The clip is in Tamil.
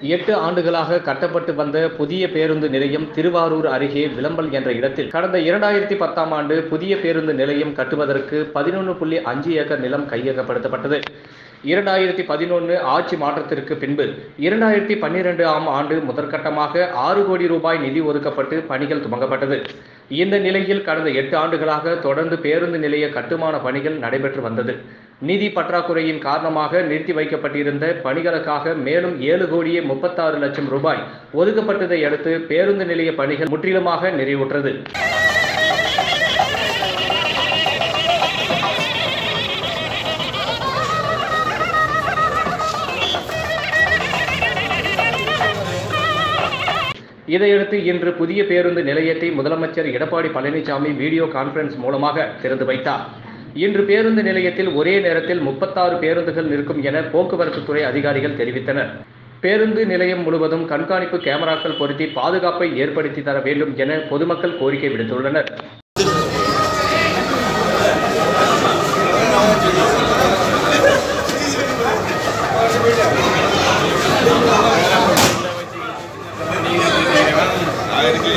எட்டு ஆண்டுகளாக கட்டப்பட்டு வந்த புதிய பேருந்து நிலையம் திருவாரூர் அருகே விளம்பல் என்ற இடத்தில் கடந்த இரண்டாயிரத்தி பத்தாம் ஆண்டு புதிய பேருந்து நிலையம் கட்டுவதற்கு பதினொன்று புள்ளி அஞ்சு ஏக்கர் நிலம் கையகப்படுத்தப்பட்டது. இரண்டாயிரத்தி பதினொன்று ஆட்சி மாற்றத்திற்கு பின்பு இரண்டாயிரத்தி பன்னிரெண்டு ஆம் ஆண்டு முதற்கட்டமாக ஆறு கோடி ரூபாய் நிதி ஒதுக்கப்பட்டு பணிகள் துவங்கப்பட்டது. இந்த நிலையில் கடந்த எட்டு ஆண்டுகளாக தொடர்ந்து பேருந்து நிலைய கட்டுமான பணிகள் நடைபெற்று வந்தது. நிதி பற்றாக்குறையின் காரணமாக நிறுத்தி வைக்கப்பட்டிருந்த பணிகளுக்காக மேலும் ஏழு கோடியே முப்பத்தாறு லட்சம் ரூபாய் ஒதுக்கப்பட்டதை அடுத்து பேருந்து நிலைய பணிகள் முற்றிலுமாக நிறைவுற்றது. இதையடுத்து இன்று புதிய பேருந்து நிலையத்தை முதலமைச்சர் எடப்பாடி பழனிசாமி வீடியோ கான்பரன்ஸ் மூலமாக திறந்து வைத்தார். இன்று பேருந்து நிலையத்தில் ஒரே நேரத்தில் முப்பத்தாறு பேருந்துகள் நிற்கும் என போக்குவரத்து துறை அதிகாரிகள் தெரிவித்தனர். பேருந்து நிலையம் முழுவதும் கண்காணிப்பு கேமராக்கள் பொருத்தி பாதுகாப்பை ஏற்படுத்தி தர வேண்டும் என பொதுமக்கள் கோரிக்கை விடுத்துள்ளனர். Ayrıca